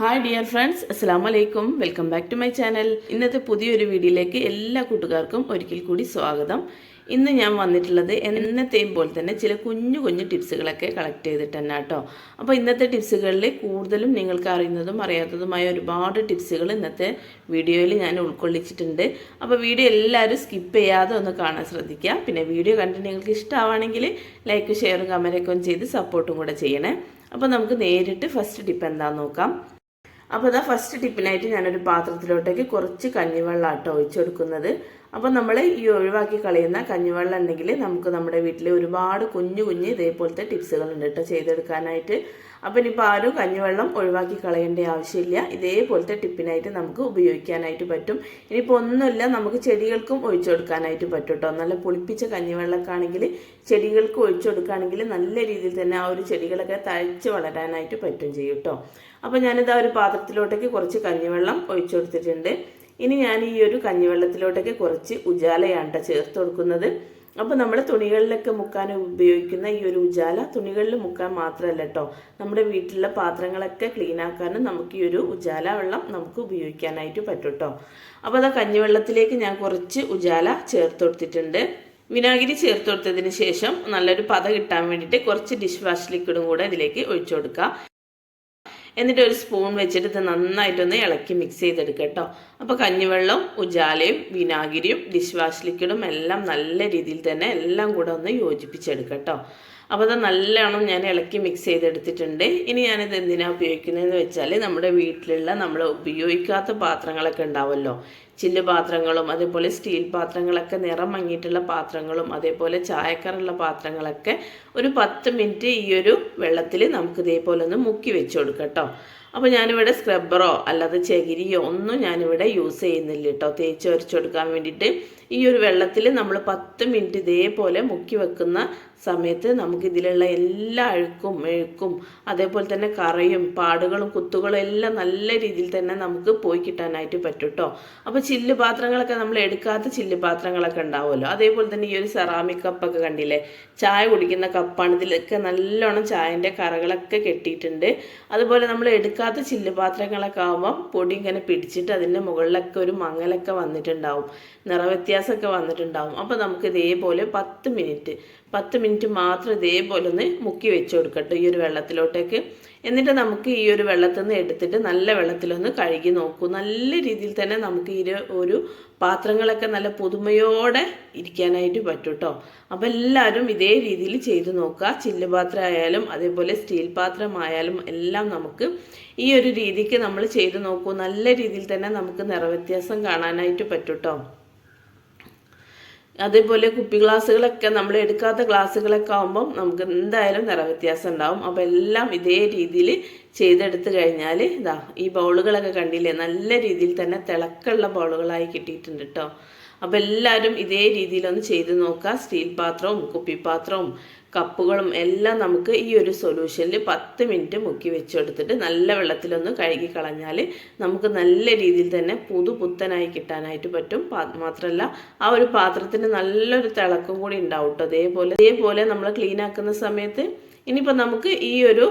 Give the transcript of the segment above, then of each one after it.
Hi dear friends അസ്സാം വലൈക്കും welcome back to my channel ഇന്നത്തെ പുതിയൊരു വീഡിയോയിലേക്ക് എല്ലാ കൂട്ടുകാർക്കും ഒരിക്കൽ കൂടി സ്വാഗതം. ഇന്ന് ഞാൻ വന്നിട്ടുള്ളത് എന്നത്തെയും പോലെ തന്നെ ചില കുഞ്ഞു കുഞ്ഞു ടിപ്സുകളൊക്കെ കളക്ട് ചെയ്തിട്ട് തന്നെ കേട്ടോ അപ്പോൾ ഇന്നത്തെ ടിപ്സുകളിൽ കൂടുതലും നിങ്ങൾക്ക് അറിയുന്നതും അറിയാത്തതുമായ ഒരുപാട് ടിപ്സുകൾ ഇന്നത്തെ വീഡിയോയിൽ ഞാൻ ഉൾക്കൊള്ളിച്ചിട്ടുണ്ട്. അപ്പോൾ വീഡിയോ എല്ലാവരും സ്കിപ്പ് ചെയ്യാതെ ഒന്ന് കാണാൻ ശ്രദ്ധിക്കുക. പിന്നെ വീഡിയോ കണ്ടിട്ട് നിങ്ങൾക്ക് ഇഷ്ടമാണെങ്കിൽ ലൈക്ക് ഷെയറും കമന്റൊക്കെ ഒന്ന് ചെയ്ത് സപ്പോർട്ടും കൂടെ ചെയ്യണേ. അപ്പോൾ നമുക്ക് നേരിട്ട് ഫസ്റ്റ് ടിപ്പ് എന്താണെന്ന് നോക്കാം. അപ്പോൾ അതാ ഫസ്റ്റ് ടിപ്പിനായിട്ട് ഞാനൊരു പാത്രത്തിലോട്ടേക്ക് കുറച്ച് കഞ്ഞിവെള്ളം ആട്ടോ ഒഴിച്ചു കൊടുക്കുന്നത് അപ്പോൾ നമ്മൾ ഈ ഒഴിവാക്കി കളയുന്ന കഞ്ഞിവെള്ളം ഉണ്ടെങ്കിൽ നമുക്ക് നമ്മുടെ വീട്ടിൽ ഒരുപാട് കുഞ്ഞു കുഞ്ഞ് ഇതേപോലത്തെ ടിപ്സുകളുണ്ട് കേട്ടോ ചെയ്തെടുക്കാനായിട്ട്. അപ്പോൾ ഇനിയിപ്പോൾ ആരും കഞ്ഞിവെള്ളം ഒഴിവാക്കി കളയേണ്ട ആവശ്യമില്ല. ഇതേപോലത്തെ ടിപ്പിനായിട്ട് നമുക്ക് ഉപയോഗിക്കാനായിട്ട് പറ്റും. ഇനിയിപ്പോൾ ഒന്നുമില്ല നമുക്ക് ചെടികൾക്കും ഒഴിച്ചു കൊടുക്കാനായിട്ട് പറ്റും കേട്ടോ നല്ല പുളിപ്പിച്ച കഞ്ഞിവെള്ളമൊക്കെ ആണെങ്കിൽ ചെടികൾക്ക് ഒഴിച്ചു കൊടുക്കുകയാണെങ്കിൽ നല്ല രീതിയിൽ തന്നെ ആ ഒരു ചെടികളൊക്കെ തഴച്ച് വളരാനായിട്ട് പറ്റും ചെയ്യും കേട്ടോ അപ്പോൾ ഞാനിത് ആ ഒരു പാത്രത്തിലോട്ടേക്ക് കുറച്ച് കഞ്ഞിവെള്ളം ഒഴിച്ചു കൊടുത്തിട്ടുണ്ട്. ഇനി ഞാൻ ഈ ഒരു കഞ്ഞിവെള്ളത്തിലോട്ടേക്ക് കുറച്ച് ഉജാലയാണ് കേട്ടോ ചേർത്ത് കൊടുക്കുന്നത്. അപ്പോൾ നമ്മൾ തുണികളിലൊക്കെ മുക്കാൻ ഉപയോഗിക്കുന്ന ഈ ഒരു ഉജാല തുണികളിൽ മുക്കാൻ മാത്രമല്ല കേട്ടോ നമ്മുടെ വീട്ടിലെ പാത്രങ്ങളൊക്കെ ക്ലീൻ ആക്കാനും നമുക്ക് ഈ ഒരു ഉജാല വെള്ളം നമുക്ക് ഉപയോഗിക്കാനായിട്ട് പറ്റും കേട്ടോ അപ്പോൾ അതാ കഞ്ഞിവെള്ളത്തിലേക്ക് ഞാൻ കുറച്ച് ഉജാല ചേർത്ത് കൊടുത്തിട്ടുണ്ട്. വിനാഗിരി ചേർത്ത് കൊടുത്തതിന് ശേഷം നല്ലൊരു പത കിട്ടാൻ വേണ്ടിയിട്ട് കുറച്ച് ഡിഷ് വാഷ് ലിക്വിഡും കൂടെ ഇതിലേക്ക് ഒഴിച്ചു കൊടുക്കുക എന്നിട്ട് ഒരു സ്പൂൺ വെച്ചിട്ട് ഇത് നന്നായിട്ടൊന്ന് ഇളക്കി മിക്സ് ചെയ്തെടുക്കുക കേട്ടോ. അപ്പോൾ കഞ്ഞിവെള്ളം ഉജാലയും വിനാഗിരിയും ഡിഷ് വാഷ് ലിക്വിഡും എല്ലാം നല്ല രീതിയിൽ തന്നെ എല്ലാം കൂടെ ഒന്ന് യോജിപ്പിച്ചെടുക്കുക കേട്ടോ. അപ്പോൾ അത് നല്ലോണം ഞാൻ ഇളക്കി മിക്സ് ചെയ്തെടുത്തിട്ടുണ്ട്. ഇനി ഞാനിത് എന്തിനാണ് ഉപയോഗിക്കുന്നതെന്ന് വെച്ചാൽ നമ്മുടെ വീട്ടിലുള്ള നമ്മൾ ഉപയോഗിക്കാത്ത പാത്രങ്ങളൊക്കെ ഉണ്ടാവുമല്ലോ ചില്ല് പാത്രങ്ങളും അതേപോലെ സ്റ്റീൽ പാത്രങ്ങളൊക്കെ നിറം മങ്ങിയിട്ടുള്ള പാത്രങ്ങളും അതേപോലെ ചായക്കറുള്ള പാത്രങ്ങളൊക്കെ ഒരു പത്ത് മിനിറ്റ് ഈ ഒരു വെള്ളത്തിൽ നമുക്ക് ഇതേപോലെ ഒന്ന് മുക്കി വെച്ച് കൊടുക്കാം കേട്ടോ അപ്പോൾ ഞാനിവിടെ സ്ക്രബ്ബറോ അല്ലാതെ ചകിരിയോ ഒന്നും ഞാനിവിടെ യൂസ് ചെയ്യുന്നില്ല കേട്ടോ. തേച്ച് ഒരച്ചു കൊടുക്കാൻ വേണ്ടിയിട്ട്. ഈ ഒരു വെള്ളത്തിൽ നമ്മൾ പത്ത് മിനിറ്റ് ഇതേപോലെ മുക്കി വെക്കുന്ന സമയത്ത് നമുക്ക് ഇതിലുള്ള എല്ലാ അഴുക്കും മെഴുക്കും അതേപോലെ തന്നെ കറയും പാടുകളും കുത്തുകളും എല്ലാം നല്ല രീതിയിൽ തന്നെ നമുക്ക് പോയി കിട്ടാനായിട്ട് പറ്റും കേട്ടോ അപ്പോൾ ചില്ല് പാത്രങ്ങളൊക്കെ നമ്മൾ എടുക്കാത്ത ചില്ല് പാത്രങ്ങളൊക്കെ ഉണ്ടാവുമല്ലോ. അതേപോലെ തന്നെ ഈ ഒരു സെറാമിക് കപ്പൊക്കെ കണ്ടില്ലേ? ചായ കുടിക്കുന്ന കപ്പാണ് ഇതിലൊക്കെ നല്ലോണം ചായന്റെ കറകളൊക്കെ കെട്ടിയിട്ടുണ്ട്. അതുപോലെ നമ്മൾ എടുക്കാത്ത ചില്ല് പാത്രങ്ങളൊക്കെ ആകുമ്പോൾ പൊടി ഇങ്ങനെ പിടിച്ചിട്ട് അതിന്റെ മുകളിലൊക്കെ ഒരു മങ്ങലൊക്കെ വന്നിട്ടുണ്ടാവും. നിറവ്യത്യാസമൊക്കെ വന്നിട്ടുണ്ടാവും. അപ്പോൾ നമുക്ക് ഇതേപോലെ പത്ത് മിനിറ്റ് പത്ത് മിനിറ്റ് മാത്രം ഇതേപോലെ ഒന്ന് മുക്കി വെച്ച് കൊടുക്കട്ടെ ഈ ഒരു വെള്ളത്തിലോട്ടേക്ക്. എന്നിട്ട് നമുക്ക് ഈ ഒരു വെള്ളത്തിൽ നിന്ന് എടുത്തിട്ട് നല്ല വെള്ളത്തിലൊന്ന് കഴുകി നോക്കൂ. നല്ല രീതിയിൽ തന്നെ നമുക്ക് ഈ ഒരു പാത്രങ്ങളൊക്കെ നല്ല പുതുമയോടെ ഇരിക്കാനായിട്ട് പറ്റും കേട്ടോ അപ്പോൾ എല്ലാവരും ഇതേ രീതിയിൽ ചെയ്ത് നോക്കുക. ചില്ല് പാത്രമായാലും അതേപോലെ സ്റ്റീൽ പാത്രമായാലും എല്ലാം നമുക്ക് ഈ ഒരു രീതിക്ക് നമ്മൾ ചെയ്ത് നോക്കൂ. നല്ല രീതിയിൽ തന്നെ നമുക്ക് നിറവ്യത്യാസം കാണാനായിട്ട് പറ്റും കേട്ടോ അതേപോലെ കുപ്പി ഗ്ലാസ്സുകളൊക്കെ നമ്മൾ എടുക്കാത്ത ഗ്ലാസ്സുകളൊക്കെ ആകുമ്പം നമുക്ക് എന്തായാലും നിറവ്യത്യാസം ഉണ്ടാവും. അപ്പോൾ എല്ലാം ഇതേ രീതിയിൽ ചെയ്തെടുത്ത് കഴിഞ്ഞാൽ ഇതാ ഈ ബൗളുകളൊക്കെ കണ്ടില്ലേ നല്ല രീതിയിൽ തന്നെ തിളക്കമുള്ള ബൗളുകളായി കിട്ടിയിട്ടുണ്ട് കേട്ടോ അപ്പോൾ എല്ലാവരും ഇതേ രീതിയിലൊന്ന് ചെയ്ത് നോക്കുക. സ്റ്റീൽ പാത്രവും കുപ്പിപ്പാത്രവും കപ്പുകളും എല്ലാം നമുക്ക് ഈ ഒരു സൊല്യൂഷനിൽ പത്ത് മിനിറ്റ് മുക്കി വെച്ചെടുത്തിട്ട് നല്ല വെള്ളത്തിലൊന്ന് കഴുകി കളഞ്ഞാൽ നമുക്ക് നല്ല രീതിയിൽ തന്നെ പുതു പുത്തനായി കിട്ടാനായിട്ട് പറ്റും. മാത്രമല്ല ആ ഒരു പാത്രത്തിന് നല്ലൊരു തിളക്കം കൂടി ഉണ്ടാവും കേട്ടോ അതേപോലെ അതേപോലെ നമ്മൾ ക്ലീൻ ആക്കുന്ന സമയത്ത് ഇനിയിപ്പോൾ നമുക്ക് ഈ ഒരു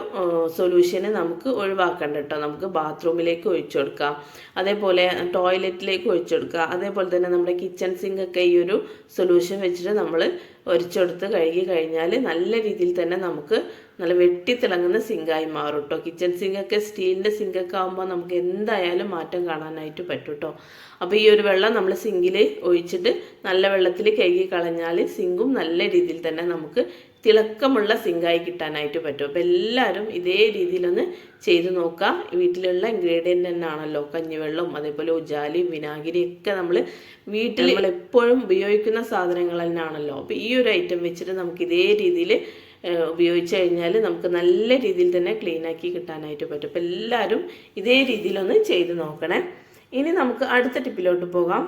സൊല്യൂഷനെ നമുക്ക് ഒഴിവാക്കണ്ട കേട്ടോ. നമുക്ക് ബാത്റൂമിലേക്ക് ഒഴിച്ചു കൊടുക്കാം. അതേപോലെ ടോയ്ലറ്റിലേക്ക് ഒഴിച്ചു കൊടുക്കുക. അതേപോലെ തന്നെ നമ്മുടെ കിച്ചൺ സിങ്കൊക്കെ ഈ ഒരു സൊല്യൂഷൻ വെച്ചിട്ട് നമ്മൾ ഒരിച്ചെടുത്ത് കഴുകി കഴിഞ്ഞാൽ നല്ല രീതിയിൽ തന്നെ നമുക്ക് നല്ല വെട്ടിത്തിളങ്ങുന്ന സിങ്കായി മാറും കേട്ടോ. കിച്ചൺ സിങ്കൊക്കെ സ്റ്റീലിന്റെ സിങ്കൊക്കെ ആകുമ്പോൾ നമുക്ക് എന്തായാലും മാറ്റം കാണാനായിട്ട് പറ്റും കേട്ടോ. അപ്പോൾ ഈ ഒരു വെള്ളം നമ്മൾ സിങ്കിൽ ഒഴിച്ചിട്ട് നല്ല വെള്ളത്തിൽ കഴുകി കളഞ്ഞാൽ സിങ്കും നല്ല രീതിയിൽ തന്നെ നമുക്ക് തിളക്കമുള്ള സിങ്കായി കിട്ടാനായിട്ട് പറ്റും. അപ്പോൾ എല്ലാവരും ഇതേ രീതിയിലൊന്ന് ചെയ്ത് നോക്കുക വീട്ടിലുള്ള ഇൻഗ്രീഡിയന്റ് തന്നെയാണല്ലോ. കഞ്ഞിവെള്ളം അതേപോലെ ഉജാലിയും വിനാഗിരിയും ഒക്കെ നമ്മൾ വീട്ടിൽ നമ്മൾ എപ്പോഴും ഉപയോഗിക്കുന്ന സാധനങ്ങൾ തന്നെയാണല്ലോ. അപ്പോൾ ഈ ഒരു ഐറ്റം വെച്ചിട്ട് നമുക്ക് ഇതേ രീതിയിൽ ഉപയോഗിച്ച് കഴിഞ്ഞാൽ നമുക്ക് നല്ല രീതിയിൽ തന്നെ ക്ലീനാക്കി കിട്ടാനായിട്ട് പറ്റും. അപ്പോൾ എല്ലാവരും ഇതേ രീതിയിലൊന്ന് ചെയ്ത് നോക്കണേ. ഇനി നമുക്ക് അടുത്ത ടിപ്പിലോട്ട് പോകാം.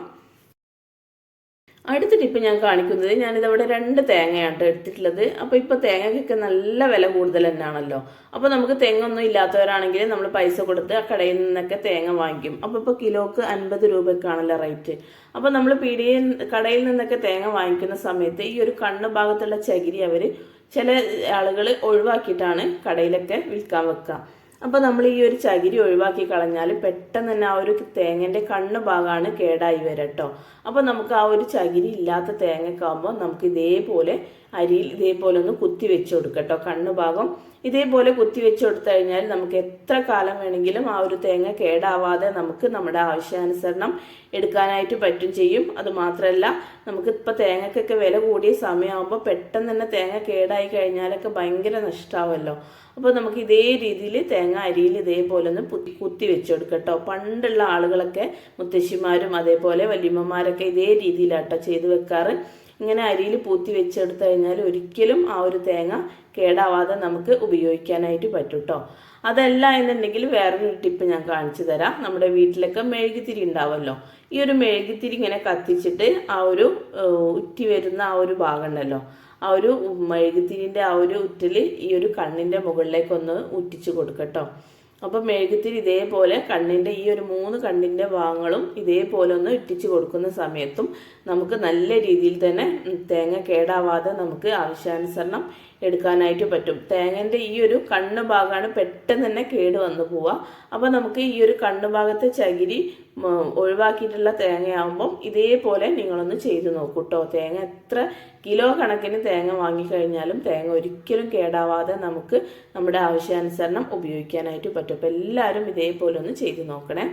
അടുത്ത ടിപ്പ് ഞാൻ കാണിക്കുന്നത് ഞാനിതവിടെ രണ്ട് തേങ്ങയാണ് എടുത്തിട്ടുള്ളത്. അപ്പോൾ ഇപ്പോൾ തേങ്ങയ്ക്കൊക്കെ നല്ല വില കൂടുതൽ തന്നെയാണല്ലോ. അപ്പോൾ നമുക്ക് തെങ്ങൊന്നും ഇല്ലാത്തവരാണെങ്കിൽ നമ്മൾ പൈസ കൊടുത്ത് ആ കടയിൽ നിന്നൊക്കെ തേങ്ങ വാങ്ങിക്കും. അപ്പോൾ ഇപ്പോൾ കിലോക്ക് അൻപത് രൂപയ്ക്കാണല്ലോ റേറ്റ്. അപ്പോൾ നമ്മൾ പീടികയിൽ കടയിൽ നിന്നൊക്കെ തേങ്ങ വാങ്ങിക്കുന്ന സമയത്ത് ഈ ഒരു കണ്ണ് ഭാഗത്തുള്ള ചകിരി അവർ ചില ആളുകൾ ഒഴിവാക്കിയിട്ടാണ് കടയിലൊക്കെ വിൽക്കാൻ വെക്കുക. അപ്പോൾ നമ്മൾ ഈ ഒരു ചകിരി ഒഴിവാക്കി കളഞ്ഞാൽ പെട്ടെന്ന് തന്നെ ആ ഒരു തേങ്ങന്റെ കണ്ണ് ഭാഗമാണ് കേടായി വരട്ടോ അപ്പോൾ നമുക്ക് ആ ഒരു ചകിരി ഇല്ലാത്ത തേങ്ങക്കാകുമ്പോൾ നമുക്ക് ഇതേപോലെ അരിയിൽ ഇതേപോലെ ഒന്ന് കുത്തി വെച്ച് കൊടുക്കട്ടോ കണ്ണ് ഭാഗം ഇതേപോലെ കുത്തി വെച്ച് കൊടുത്തു കഴിഞ്ഞാൽ നമുക്ക് എത്ര കാലം വേണമെങ്കിലും ആ ഒരു തേങ്ങ കേടാവാതെ നമുക്ക് നമ്മുടെ ആവശ്യാനുസരണം എടുക്കാനായിട്ട് പറ്റും ചെയ്യും. അത് മാത്രമല്ല നമുക്ക് ഇപ്പോൾ തേങ്ങക്കൊക്കെ വില കൂടിയ സമയമാകുമ്പോൾ പെട്ടെന്ന് തന്നെ തേങ്ങ കേടായി കഴിഞ്ഞാലൊക്കെ ഭയങ്കര നഷ്ടമാവുമല്ലോ അപ്പോൾ നമുക്ക് ഇതേ രീതിയിൽ തേങ്ങ അരിയിൽ ഇതേപോലെ ഒന്ന് കുത്തി കുത്തി വെച്ചെടുക്കട്ടോ പണ്ടുള്ള ആളുകളൊക്കെ മുത്തശ്ശിമാരും അതേപോലെ വല്യമ്മമാരൊക്കെ ഇതേ രീതിയിലാട്ടോ ചെയ്തു വെക്കാറ്. ഇങ്ങനെ അരിയിൽ പൂത്തി വെച്ചെടുത്തു കഴിഞ്ഞാൽ ഒരിക്കലും ആ ഒരു തേങ്ങ കേടാവാതെ നമുക്ക് ഉപയോഗിക്കാനായിട്ട് പറ്റും കേട്ടോ അതല്ല എന്നുണ്ടെങ്കിൽ വേറൊരു ടിപ്പ് ഞാൻ കാണിച്ചു തരാം. നമ്മുടെ വീട്ടിലൊക്കെ മെഴുകുതിരി ഉണ്ടാവുമല്ലോ ഈ ഒരു മെഴുകുതിരി ഇങ്ങനെ കത്തിച്ചിട്ട് ആ ഒരു ഉറ്റി വരുന്ന ആ ഒരു ഭാഗം ഉണ്ടല്ലോ ആ ഒരു മെഴുകുതിരിന്റെ ആ ഒരു ഉറ്റിൽ ഈ ഒരു കണ്ണിന്റെ മുകളിലേക്കൊന്ന് ഉറ്റിച്ച് കൊടുക്കട്ടോ. അപ്പം മെഴുകുതിരി ഇതേപോലെ കണ്ണിന്റെ ഈ ഒരു മൂന്ന് കണ്ണിന്റെ ഭാഗങ്ങളും ഇതേപോലെ ഒന്ന് ഇട്ടിച്ച് കൊടുക്കുന്ന സമയത്തും നമുക്ക് നല്ല രീതിയിൽ തന്നെ തേങ്ങ കേടാവാതെ നമുക്ക് ആവശ്യാനുസരണം എടുക്കാനായിട്ട് പറ്റും. തേങ്ങന്റെ ഈ ഒരു കണ്ണ് ഭാഗമാണ് പെട്ടെന്ന് തന്നെ കേട് വന്നു പോവുക. അപ്പോൾ നമുക്ക് ഈ ഒരു കണ്ണ് ഭാഗത്തെ ചകിരി ഒഴിവാക്കിയിട്ടുള്ള തേങ്ങയാകുമ്പം ഇതേപോലെ നിങ്ങളൊന്ന് ചെയ്ത് നോക്കൂ കേട്ടോ തേങ്ങ എത്ര കിലോ കണക്കിന് തേങ്ങ വാങ്ങിക്കഴിഞ്ഞാലും തേങ്ങ ഒരിക്കലും കേടാവാതെ നമുക്ക് നമ്മുടെ ആവശ്യാനുസരണം ഉപയോഗിക്കാനായിട്ട് പറ്റും. അപ്പോൾ എല്ലാവരും ഇതേപോലെ ഒന്ന് ചെയ്ത് നോക്കണേ.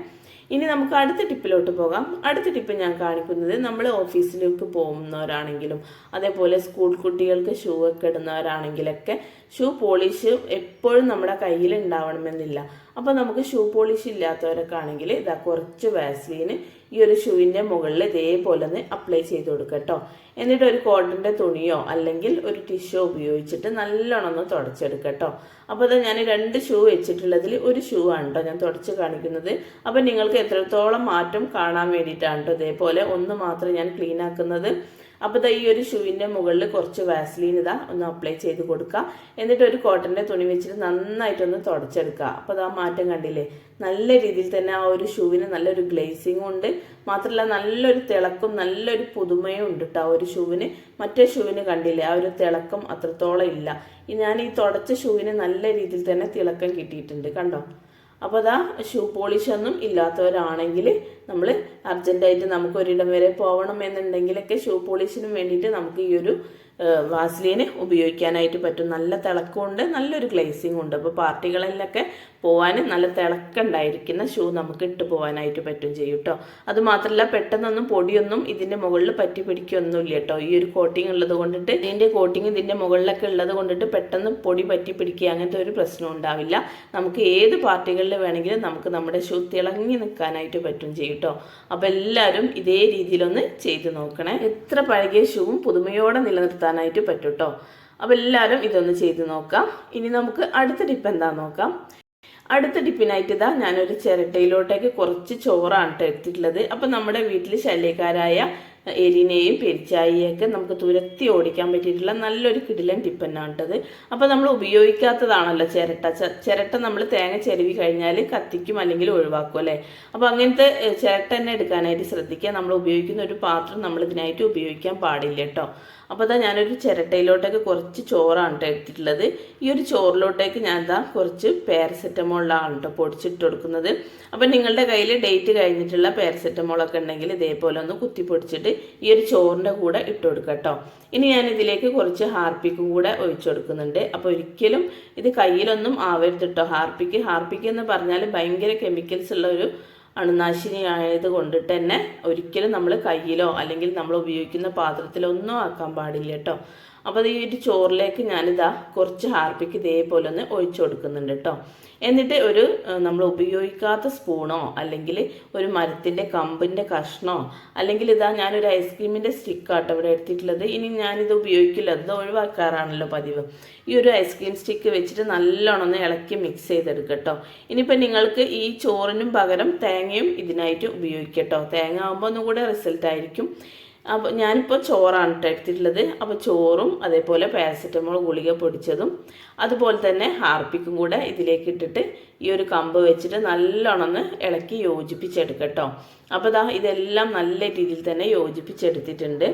ഇനി നമുക്ക് അടുത്ത ടിപ്പിലോട്ട് പോകാം. അടുത്ത ടിപ്പ് ഞാൻ കാണിക്കുന്നത് നമ്മൾ ഓഫീസിലേക്ക് പോകുന്നവരാണെങ്കിലും അതേപോലെ സ്കൂൾ കുട്ടികൾക്ക് ഷൂ ഒക്കെ ഇടുന്നവരാണെങ്കിലൊക്കെ ഷൂ പോളിഷ് എപ്പോഴും നമ്മുടെ കയ്യിൽ ഉണ്ടാവണമെന്നില്ല അപ്പോൾ നമുക്ക് ഷൂ പോളിഷ് ഇല്ലാത്തവരൊക്കെ ആണെങ്കിൽ ഇതാ കുറച്ച് വാസ്ലീന് ഈ ഒരു ഷൂവിന്റെ മുകളിൽ ഇതേപോലെ ഒന്ന് അപ്ലൈ ചെയ്ത് കൊടുക്കട്ടോ കേട്ടോ എന്നിട്ട് ഒരു കോട്ടന്റെ തുണിയോ അല്ലെങ്കിൽ ഒരു ടിഷ്യൂ ഉപയോഗിച്ചിട്ട് നല്ലോണം ഒന്ന് തുടച്ചെടുക്കുക കേട്ടോ അപ്പോൾ ഞാൻ രണ്ട് ഷൂ വെച്ചിട്ടുള്ളതിൽ ഒരു ഷൂ ആണ് കേട്ടോ ഞാൻ തുടച്ച് കാണിക്കുന്നത്. അപ്പോൾ നിങ്ങൾക്ക് എത്രത്തോളം മാറ്റം കാണാൻ വേണ്ടിയിട്ടാണ് കേട്ടോ ഇതേപോലെ ഒന്ന് മാത്രം ഞാൻ ക്ലീൻ ആക്കുന്നത്. അപ്പോൾ ദാ ഈ ഒരു ഷൂവിന്റെ മുകളിൽ കുറച്ച് വാസ്ലീൻ ഇതാ ഒന്ന് അപ്ലൈ ചെയ്ത് കൊടുക്കുക എന്നിട്ട് ഒരു കോട്ടന്റെ തുണി വെച്ചിട്ട് നന്നായിട്ടൊന്ന് തുടച്ചെടുക്കുക അപ്പോൾ അത് മാറ്റം കണ്ടില്ലേ? നല്ല രീതിയിൽ തന്നെ ആ ഒരു ഷൂവിന് നല്ലൊരു ഗ്ലേസിങ്ങും ഉണ്ട്. മാത്രമല്ല നല്ലൊരു തിളക്കും നല്ലൊരു പുതുമയും ഉണ്ട് കേട്ടോ ആ ഒരു ഷൂവിന്. മറ്റേ ഷൂവിന് കണ്ടില്ലേ? ആ ഒരു തിളക്കം അത്രത്തോളം ഇല്ല. ഞാൻ ഈ തുടച്ച ഷൂവിന് നല്ല രീതിയിൽ തന്നെ തിളക്കം കിട്ടിയിട്ടുണ്ട്. കണ്ടോ? അപ്പോൾ അതാ ഷൂ പോളിഷ് ഒന്നും ഇല്ലാത്തവരാണെങ്കിൽ നമ്മൾ അർജന്റായിട്ട് നമുക്ക് ഒരിടം വരെ പോകണം എന്നുണ്ടെങ്കിലൊക്കെ ഷൂ പോളിഷിന് വേണ്ടിയിട്ട് നമുക്ക് ഈ ഒരു വാസ്ലീന് ഉപയോഗിക്കാനായിട്ട് പറ്റും. നല്ല തിളക്കമുണ്ട് നല്ലൊരു ഗ്ലേസിംഗ് ഉണ്ട്. അപ്പോൾ പാർട്ടികളിലൊക്കെ പോകാൻ നല്ല തിളക്കണ്ടായിരിക്കുന്ന ഷൂ നമുക്ക് ഇട്ട് പോകാനായിട്ട് പറ്റും ചെയ്യും കേട്ടോ അത് മാത്രമല്ല പെട്ടെന്നൊന്നും പൊടിയൊന്നും ഇതിന്റെ മുകളിൽ പറ്റി പിടിക്കൊന്നുമില്ല കേട്ടോ ഈ ഒരു കോട്ടിങ് ഉള്ളത് കൊണ്ടിട്ട് ഇതിന്റെ കോട്ടിങ് ഇതിന്റെ മുകളിലൊക്കെ ഉള്ളത് കൊണ്ടിട്ട് പെട്ടെന്ന് പൊടി പറ്റി പിടിക്കുക അങ്ങനത്തെ ഒരു പ്രശ്നം ഉണ്ടാവില്ല. നമുക്ക് ഏത് പാർട്ടികളിൽ വേണമെങ്കിലും നമുക്ക് നമ്മുടെ ഷൂ തിളങ്ങി നിൽക്കാനായിട്ട് പറ്റും ചെയ്യും കേട്ടോ അപ്പോൾ എല്ലാവരും ഇതേ രീതിയിലൊന്ന് ചെയ്ത് നോക്കണേ. എത്ര പഴകിയ ഷൂവും പുതുമയോടെ നിലനിർത്താനായിട്ട് പറ്റും കേട്ടോ അപ്പോൾ എല്ലാവരും ഇതൊന്ന് ചെയ്ത് നോക്കാം. ഇനി നമുക്ക് അടുത്ത ടിപ്പ് എന്താ നോക്കാം. അടുത്ത ടിപ്പിനായിട്ട് ഇതാ ഞാനൊരു ചിരട്ടയിലോട്ടേക്ക് കുറച്ച് ചോറാണ് ട്ടോ എടുത്തിട്ടുള്ളത് അപ്പം നമ്മുടെ വീട്ടിൽ ശല്യക്കാരായ എലിനെയും പെരിച്ചായിയൊക്കെ നമുക്ക് തുരത്തി ഓടിക്കാൻ പറ്റിയിട്ടുള്ള നല്ലൊരു കിടിലൻ ടിപ്പന്നാണ് കേട്ടത് അപ്പോൾ നമ്മൾ ഉപയോഗിക്കാത്തതാണല്ലോ ചിരട്ട. ചിരട്ട നമ്മൾ തേങ്ങ ചെരുവി കഴിഞ്ഞാൽ കത്തിക്കും അല്ലെങ്കിൽ ഒഴിവാക്കും അല്ലേ? അപ്പോൾ അങ്ങനത്തെ ചിരട്ട തന്നെ എടുക്കാനായിട്ട് ശ്രദ്ധിക്കുക. നമ്മൾ ഉപയോഗിക്കുന്ന ഒരു പാത്രം നമ്മൾ ഇതിനായിട്ട് ഉപയോഗിക്കാൻ പാടില്ല കേട്ടോ. അപ്പോൾ അതാ ഞാനൊരു ചിരട്ടയിലോട്ടൊക്കെ കുറച്ച് ചോറാണ് കേട്ടോ എടുത്തിട്ടുള്ളത്. ഈ ഒരു ചോറിലോട്ടേക്ക് ഞാൻ എന്താ കുറച്ച് പാരസെറ്റമോളാണ് കേട്ടോ പൊടിച്ചിട്ട് കൊടുക്കുന്നത്. അപ്പം നിങ്ങളുടെ കയ്യിൽ ഡേറ്റ് കഴിഞ്ഞിട്ടുള്ള പാരസെറ്റമോളൊക്കെ ഉണ്ടെങ്കിൽ ഇതേപോലെ ഒന്ന് കുത്തി പൊടിച്ചിട്ട് ഈ ഒരു ചോറിന്റെ കൂടെ ഇട്ട് കൊടുക്കുക കേട്ടോ ഇനി ഞാൻ ഇതിലേക്ക് കുറച്ച് ഹാർപ്പിക്കും കൂടെ ഒഴിച്ചു കൊടുക്കുന്നുണ്ട് അപ്പോൾ ഒരിക്കലും ഇത് കയ്യിലൊന്നും ആവരുത് കേട്ടോ ഹാർപ്പിക്ക് ഹാർപ്പിക്ക് എന്ന് പറഞ്ഞാൽ ഭയങ്കര കെമിക്കൽസ് ഉള്ള ഒരു അണുനാശിനി ആയത് കൊണ്ടിട്ട് തന്നെ ഒരിക്കലും നമ്മൾ കയ്യിലോ അല്ലെങ്കിൽ നമ്മൾ ഉപയോഗിക്കുന്ന പാത്രത്തിലോ ഒന്നും ആക്കാൻ പാടില്ല കേട്ടോ. അപ്പോൾ ഈ ഒരു ചോറിലേക്ക് ഞാനിതാ കുറച്ച് ഹാർപ്പിക്ക് ഇതേപോലെ ഒന്ന് ഒഴിച്ചു കൊടുക്കുന്നുണ്ട് കേട്ടോ എന്നിട്ട് ഒരു നമ്മൾ ഉപയോഗിക്കാത്ത സ്പൂണോ അല്ലെങ്കിൽ ഒരു മരത്തിന്റെ കമ്പിന്റെ കഷ്ണോ അല്ലെങ്കിൽ ഇതാ ഞാനൊരു ഐസ്ക്രീമിന്റെ സ്റ്റിക്കാട്ടോ ഇവിടെ എടുത്തിട്ടുള്ളത്. ഇനി ഞാനിത് ഉപയോഗിക്കില്ല. അത് ഒഴിവാക്കാറാണല്ലോ പതിവ്. ഈ ഒരു ഐസ്ക്രീം സ്റ്റിക്ക് വെച്ചിട്ട് നല്ലോണം ഒന്ന് ഇളക്കി മിക്സ് ചെയ്തെടുക്കുക കേട്ടോ ഇനിയിപ്പോൾ നിങ്ങൾക്ക് ഈ ചോറിനും പകരം തേങ്ങയും ഇതിനായിട്ട് ഉപയോഗിക്കട്ടോ. തേങ്ങ ആകുമ്പോൾ ഒന്നും കൂടെ റിസൾട്ട് ആയിരിക്കും. അപ്പോൾ ഞാനിപ്പോൾ ചോറാണ് കേട്ടോ എടുത്തിട്ടുള്ളത്. അപ്പോൾ ചോറും അതേപോലെ പാരസെറ്റമോൾ ഗുളിക പൊടിച്ചതും അതുപോലെ തന്നെ ഹാർപ്പിക്കും കൂടെ ഇതിലേക്ക് ഇട്ടിട്ട് ഈ ഒരു കമ്പ് വെച്ചിട്ട് നല്ലോണം ഒന്ന് ഇളക്കി യോജിപ്പിച്ചെടുക്കട്ടോ അപ്പോൾ ദാ ഇതെല്ലാം നല്ല രീതിയിൽ തന്നെ യോജിപ്പിച്ചെടുത്തിട്ടുണ്ട്.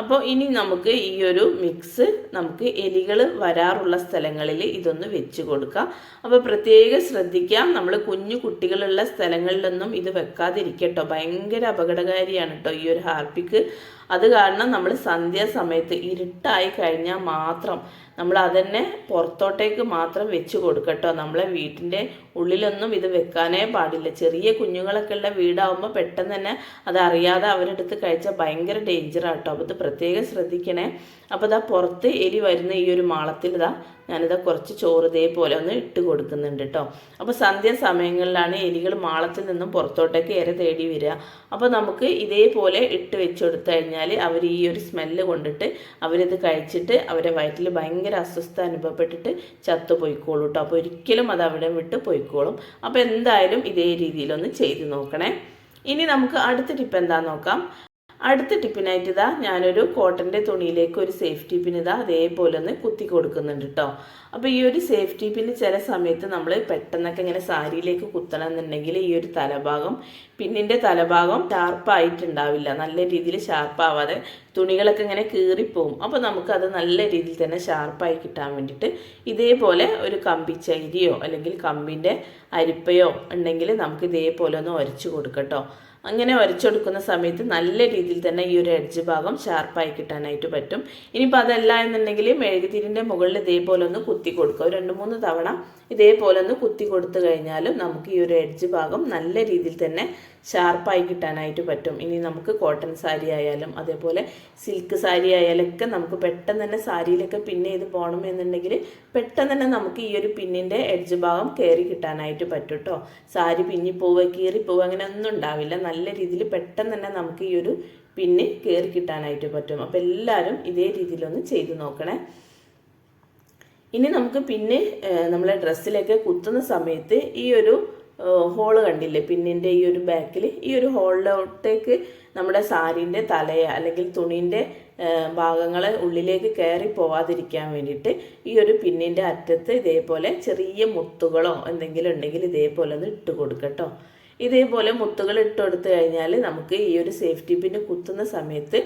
അപ്പോൾ ഇനി നമുക്ക് ഈ ഒരു മിക്സ് നമുക്ക് എലികൾ വരാറുള്ള സ്ഥലങ്ങളിൽ ഇതൊന്ന് വെച്ച് കൊടുക്കാം. അപ്പോൾ പ്രത്യേകം ശ്രദ്ധിക്കാം നമ്മൾ കുഞ്ഞു കുട്ടികളുള്ള സ്ഥലങ്ങളിലൊന്നും ഇത് വെക്കാതിരിക്കട്ടോ. ഭയങ്കര അപകടകാരിയാണ് കേട്ടോ ഈ ഒരു ഹാർപ്പിക്ക്. അത് കാരണം നമ്മൾ സന്ധ്യാസമയത്ത് ഇരുട്ടായി കഴിഞ്ഞാൽ മാത്രം നമ്മൾ അതന്നെ പുറത്തോട്ടേക്ക് മാത്രം വെച്ച് കൊടുക്കട്ടോ നമ്മളെ വീട്ടിന്റെ ഉള്ളിലൊന്നും ഇത് വെക്കാനേ പാടില്ല. ചെറിയ കുഞ്ഞുങ്ങളൊക്കെ ഉള്ള വീടാവുമ്പോൾ പെട്ടെന്ന് തന്നെ അത് അറിയാതെ അവരെടുത്ത് കഴിച്ചാൽ ഭയങ്കര ഡേഞ്ചറാട്ടോ അപ്പോൾ ഇത് പ്രത്യേകം ശ്രദ്ധിക്കണേ. അപ്പോൾ ഇതാ പുറത്ത് എലി വരുന്ന ഈ ഒരു മാളത്തിൽ ഇതാ ഞാനിതാ കുറച്ച് ചോറ് ഇതേപോലെ ഒന്ന് ഇട്ട് കൊടുക്കുന്നുണ്ട് കേട്ടോ അപ്പോൾ സന്ധ്യ സമയങ്ങളിലാണ് എലികൾ മാളത്തിൽ നിന്നും പുറത്തോട്ടേക്ക് ഇര തേടി വരിക. അപ്പോൾ നമുക്ക് ഇതേപോലെ ഇട്ട് വെച്ച് കൊടുത്തു കഴിഞ്ഞാൽ അവർ ഈ ഒരു സ്മെല്ല് കൊണ്ടിട്ട് അവരിത് കഴിച്ചിട്ട് അവരെ വയറ്റിൽ ഭയങ്കര അസ്വസ്ഥ അനുഭവപ്പെട്ടിട്ട് ചത്തു പോയിക്കോളൂ കേട്ടോ അപ്പോൾ ഒരിക്കലും അത് അവിടെ വിട്ട് പോയിക്കോളും. അപ്പോൾ എന്തായാലും ഇതേ രീതിയിലൊന്ന് ചെയ്ത് നോക്കണേ. ഇനി നമുക്ക് അടുത്ത ടിപ്പ് എന്താ നോക്കാം. അടുത്ത ടിപ്പിനായിട്ട് ഇതാ ഞാനൊരു കോട്ടന്റെ തുണിയിലേക്ക് ഒരു സേഫ്റ്റി പിൻ ഇതാ അതേപോലെ ഒന്ന് കുത്തി കൊടുക്കുന്നുണ്ട് കേട്ടോ അപ്പോൾ ഈ ഒരു സേഫ്റ്റി പിൻ ചില സമയത്ത് നമ്മൾ പെട്ടെന്നൊക്കെ ഇങ്ങനെ സാരിയിലേക്ക് കുത്തണം എന്നുണ്ടെങ്കിൽ ഈ ഒരു തലഭാഗം പിന്നിന്റെ തലഭാഗം ഷാർപ്പായിട്ടുണ്ടാവില്ല നല്ല രീതിയിൽ ഷാർപ്പാവാതെ തുണികളൊക്കെ ഇങ്ങനെ കീറിപ്പോവും. അപ്പോൾ നമുക്കത് നല്ല രീതിയിൽ തന്നെ ഷാർപ്പായി കിട്ടാൻ വേണ്ടിയിട്ട് ഇതേപോലെ ഒരു കമ്പി ചൈരിയോ അല്ലെങ്കിൽ കമ്പിന്റെ അരിപ്പയോ ഉണ്ടെങ്കിൽ നമുക്ക് ഇതേപോലെ ഒന്ന് ഉരച്ചു കൊടുക്കട്ടോ അങ്ങനെ വരച്ചെടുക്കുന്ന സമയത്ത് നല്ല രീതിയിൽ തന്നെ ഈ ഒരു എഡ്ജ് ഭാഗം ഷാർപ്പായി കിട്ടാനായിട്ട് പറ്റും. ഇനിയിപ്പോൾ അതല്ല എന്നുണ്ടെങ്കിൽ മെഴുകുതിരിന്റെ മുകളിൽ ഇതേപോലെ ഒന്ന് കുത്തി കൊടുക്കുക. രണ്ട് മൂന്ന് തവണ ഇതേപോലെ ഒന്ന് കുത്തി കൊടുത്തു കഴിഞ്ഞാലും നമുക്ക് ഈ ഒരു എഡ്ജ് ഭാഗം നല്ല രീതിയിൽ തന്നെ ഷാർപ്പായി കിട്ടാനായിട്ട് പറ്റും. ഇനി നമുക്ക് കോട്ടൺ സാരി ആയാലും അതേപോലെ സിൽക്ക് സാരി ആയാലൊക്കെ നമുക്ക് പെട്ടെന്ന് തന്നെ സാരിയിലൊക്കെ പിന്നെ ഇത് പോകണം എന്നുണ്ടെങ്കിൽ പെട്ടെന്ന് തന്നെ നമുക്ക് ഈ ഒരു പിന്നിന്റെ എഡ്ജ് ഭാഗം കയറി കിട്ടാനായിട്ട് പറ്റും കേട്ടോ സാരി പിന്നിപ്പോവുക കീറിപ്പോവുക കീറി പോവുക അങ്ങനെ ഒന്നും ഉണ്ടാവില്ല. നല്ല രീതിയിൽ പെട്ടെന്ന് തന്നെ നമുക്ക് ഈ ഒരു പിന്നെ കയറി കിട്ടാനായിട്ട് പറ്റും. അപ്പോൾ എല്ലാവരും ഇതേ രീതിയിലൊന്ന് ചെയ്ത് നോക്കണേ. ഇനി നമുക്ക് പിന്നെ നമ്മളെ ഡ്രസ്സിലേക്ക് കുത്തുന്ന സമയത്ത് ഈ ഒരു ഹോൾ കണ്ടില്ലേ? പിന്നിന്റെ ഈ ഒരു ബാക്കിൽ ഈ ഒരു ഹോളിലോട്ടേക്ക് നമ്മുടെ സാരീന്റെ തലയ അല്ലെങ്കിൽ തുണീന്റെ ഭാഗങ്ങൾ ഉള്ളിലേക്ക് കയറി പോവാതിരിക്കാൻ വേണ്ടിയിട്ട് ഈ ഒരു പിന്നിന്റെ അറ്റത്ത് ഇതേപോലെ ചെറിയ മുത്തുകളോ എന്തെങ്കിലും ഉണ്ടെങ്കിൽ ഇതേപോലെ ഒന്ന് ഇട്ട് കൊടുക്കട്ടോ ഇതേപോലെ മുത്തുകൾ ഇട്ട് കൊടുത്തു കഴിഞ്ഞാൽ നമുക്ക് ഈ ഒരു സേഫ്റ്റി പിന്ന് കുത്തുന്ന സമയത്ത്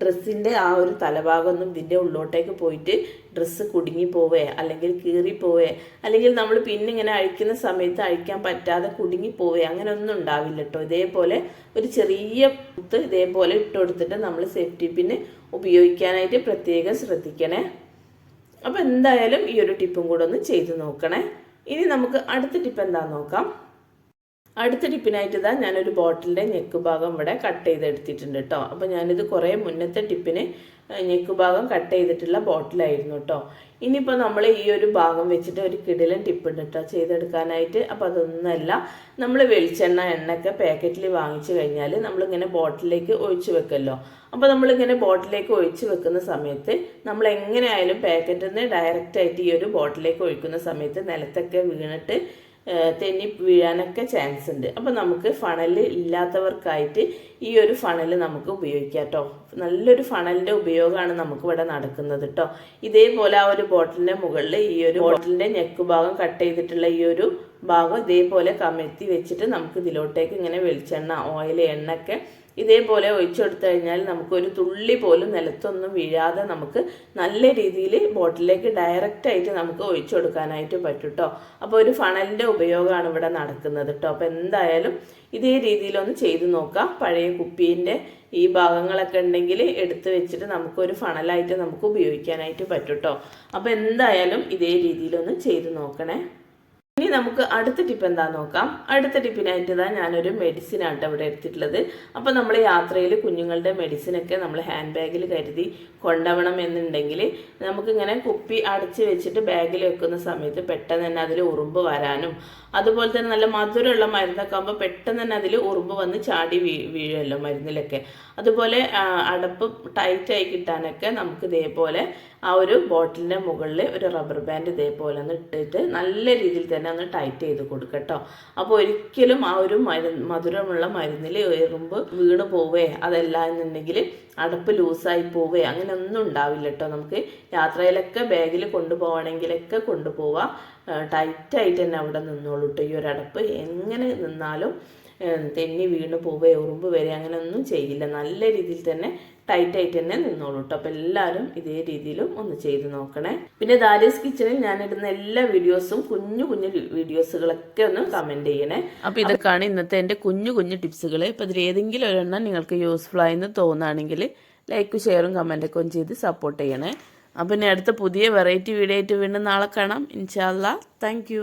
ഡ്രസ്സിന്റെ ആ ഒരു തലഭാഗമൊന്നും ഇതിന്റെ ഉള്ളോട്ടേക്ക് പോയിട്ട് ഡ്രസ്സ് കുടുങ്ങി പോവേ അല്ലെങ്കിൽ കീറി പോവേ അല്ലെങ്കിൽ നമ്മൾ പിന്നെ ഇങ്ങനെ അഴിക്കുന്ന സമയത്ത് അഴിക്കാൻ പറ്റാതെ കുടുങ്ങി പോവേ അങ്ങനെ ഒന്നും ഉണ്ടാവില്ല കേട്ടോ ഇതേപോലെ ഒരു ചെറിയ മുത്ത് ഇതേപോലെ ഇട്ട് കൊടുത്തിട്ട് നമ്മൾ സേഫ്റ്റി പിന്ന് ഉപയോഗിക്കാനായിട്ട് പ്രത്യേകം ശ്രദ്ധിക്കണേ. അപ്പോൾ എന്തായാലും ഈ ഒരു ടിപ്പും കൂടെ ഒന്ന് ചെയ്ത് നോക്കണേ. ഇനി നമുക്ക് അടുത്ത ടിപ്പ് എന്താണെന്ന് നോക്കാം. അടുത്ത ടിപ്പിനായിട്ട് ഇതാ ഞാനൊരു ബോട്ടിലിന്റെ ഞെക്ക് ഭാഗം ഇവിടെ കട്ട് ചെയ്തെടുത്തിട്ടുണ്ട് കേട്ടോ അപ്പോൾ ഞാനിത് കുറേ മുന്നത്തെ ടിപ്പിന് ഞെക്ക് ഭാഗം കട്ട് ചെയ്തിട്ടുള്ള ബോട്ടിലായിരുന്നു കേട്ടോ ഇനിയിപ്പോൾ നമ്മൾ ഈ ഒരു ഭാഗം വെച്ചിട്ട് ഒരു കിടിലൻ ടിപ്പുണ്ട് കേട്ടോ ചെയ്തെടുക്കാനായിട്ട്. അപ്പോൾ അതൊന്നുമല്ല നമ്മൾ വെളിച്ചെണ്ണ എണ്ണയൊക്കെ പാക്കറ്റിൽ വാങ്ങിച്ചു കഴിഞ്ഞാൽ നമ്മളിങ്ങനെ ബോട്ടിലേക്ക് ഒഴിച്ചു വെക്കല്ലോ. അപ്പോൾ നമ്മളിങ്ങനെ ബോട്ടിലേക്ക് ഒഴിച്ചു വെക്കുന്ന സമയത്ത് നമ്മൾ എങ്ങനെയായാലും പാക്കറ്റിൽ നിന്ന് ഡയറക്റ്റായിട്ട് ഈ ഒരു ബോട്ടിലേക്ക് ഒഴിക്കുന്ന സമയത്ത് നിലത്തൊക്കെ വീണിട്ട് തെന്നി വീഴാനൊക്കെ ചാൻസ് ഉണ്ട്. അപ്പോൾ നമുക്ക് ഫണൽ ഇല്ലാത്തവർക്കായിട്ട് ഈ ഒരു ഫണൽ നമുക്ക് ഉപയോഗിക്കാം കേട്ടോ നല്ലൊരു ഫണലിന്റെ ഉപയോഗമാണ് നമുക്ക് ഇവിടെ നടക്കുന്നത് കേട്ടോ ഇതേപോലെ ആ ഒരു ബോട്ടിലിന്റെ മുകളിൽ ഈ ഒരു ബോട്ടിലിന്റെ നെക്ക് ഭാഗം കട്ട് ചെയ്തിട്ടുള്ള ഈ ഒരു ഭാഗം ഇതേപോലെ കമഴ്ത്തി വെച്ചിട്ട് നമുക്ക് ഇതിലോട്ടേക്ക് ഇങ്ങനെ വെളിച്ചെണ്ണ ഓയിൽ എണ്ണയൊക്കെ ഇതേപോലെ ഒഴിച്ചെടുത്തു കഴിഞ്ഞാൽ നമുക്കൊരു തുള്ളി പോലും നിലത്തൊന്നും വീഴാതെ നമുക്ക് നല്ല രീതിയിൽ ബോട്ടിലേക്ക് ഡയറക്റ്റ് ആയിട്ട് നമുക്ക് ഒഴിച്ചു കൊടുക്കാനായിട്ട് പറ്റും കേട്ടോ അപ്പോൾ ഒരു ഫണലിന്റെ ഉപയോഗമാണ് ഇവിടെ നടക്കുന്നത് കേട്ടോ അപ്പോൾ എന്തായാലും ഇതേ രീതിയിലൊന്ന് ചെയ്തു നോക്കാം. പഴയ കുപ്പീന്റെ ഈ ഭാഗങ്ങളൊക്കെ ഉണ്ടെങ്കിൽ എടുത്ത് വെച്ചിട്ട് നമുക്കൊരു ഫണലായിട്ട് നമുക്ക് ഉപയോഗിക്കാനായിട്ട് പറ്റും കേട്ടോ അപ്പോൾ എന്തായാലും ഇതേ രീതിയിലൊന്ന് ചെയ്തു നോക്കണേ. ഇനി നമുക്ക് അടുത്ത ടിപ്പ് എന്താ നോക്കാം. അടുത്ത ടിപ്പിനായിട്ട് ഇതാ ഞാനൊരു മെഡിസിൻ ആട്ടോ ഇവിടെ എടുത്തിട്ടുള്ളത്. അപ്പോൾ നമ്മൾ യാത്രയിൽ കുഞ്ഞുങ്ങളുടെ മെഡിസിനൊക്കെ നമ്മൾ ഹാൻഡ് ബാഗിൽ കരുതി കൊണ്ടുപോകണം എന്നുണ്ടെങ്കിൽ നമുക്കിങ്ങനെ കുപ്പി അടച്ച് വെച്ചിട്ട് ബാഗിൽ വെക്കുന്ന സമയത്ത് പെട്ടെന്ന് തന്നെ അതിൽ ഉറുമ്പ് വരാനും അതുപോലെ തന്നെ നല്ല മധുരമുള്ള മരുന്നൊക്കെ ആകുമ്പോൾ പെട്ടെന്ന് തന്നെ അതിൽ ഉറുമ്പ് വന്ന് ചാടി വീ വീഴുമല്ലോ മരുന്നിലൊക്കെ. അതുപോലെ അടപ്പ് ടൈറ്റായി കിട്ടാനൊക്കെ നമുക്ക് ഇതേപോലെ ആ ഒരു ബോട്ടിലിന്റെ മുകളിൽ ഒരു റബ്ബർ ബാൻഡ് ഇതേപോലെ ഒന്ന് ഇട്ടിട്ട് നല്ല രീതിയിൽ തന്നെ ഒന്ന് ടൈറ്റ് ചെയ്ത് കൊടുക്കട്ടോ അപ്പോൾ ഒരിക്കലും ആ ഒരു മരുന്ന് മധുരമുള്ള മരുന്നിൽ എറുമ്പ് വീണ് പോവേ അതല്ല എന്നുണ്ടെങ്കിൽ അടപ്പ് ലൂസായി പോവേ അങ്ങനെ ഒന്നും ഉണ്ടാവില്ല കേട്ടോ. നമുക്ക് യാത്രയിലൊക്കെ ബാഗിൽ കൊണ്ടുപോകണമെങ്കിലൊക്കെ കൊണ്ടുപോവാം. ടൈറ്റായിട്ട് തന്നെ അവിടെ നിന്നോളൂ കേട്ടോ ഈ ഒരു അടപ്പ്. എങ്ങനെ നിന്നാലും തെന്നി വീണ് പോവേ ഉറുമ്പ് വരെ അങ്ങനെയൊന്നും ചെയ്യില്ല. നല്ല രീതിയിൽ തന്നെ ടൈറ്റായിട്ട് തന്നെ നിന്നോളൂ കേട്ടോ അപ്പോൾ എല്ലാവരും ഇതേ രീതിയിലും ഒന്ന് ചെയ്ത് നോക്കണേ. പിന്നെ ദാരീസ് കിച്ചണിൽ ഞാൻ ഇടുന്ന എല്ലാ വീഡിയോസും കുഞ്ഞു കുഞ്ഞു വീഡിയോസുകളൊക്കെ ഒന്ന് കമന്റ് ചെയ്യണേ. അപ്പോൾ ഇതൊക്കെയാണ് ഇന്നത്തെ എന്റെ കുഞ്ഞു കുഞ്ഞു ടിപ്സുകൾ ഇപ്പോൾ ഇതിൽ ഏതെങ്കിലും ഒരെണ്ണം നിങ്ങൾക്ക് യൂസ്ഫുൾ ആയെന്ന് തോന്നുകയാണെങ്കിൽ ലൈക്ക് ഷെയറും കമന്റൊക്കെ ഒന്ന് ചെയ്ത് സപ്പോർട്ട് ചെയ്യണേ. അപ്പം ഇനി അടുത്ത പുതിയ വെറൈറ്റി വീഡിയോ ആയിട്ട് വീണ്ടും നാളെ കാണാം. ഇൻഷാല്ല താങ്ക്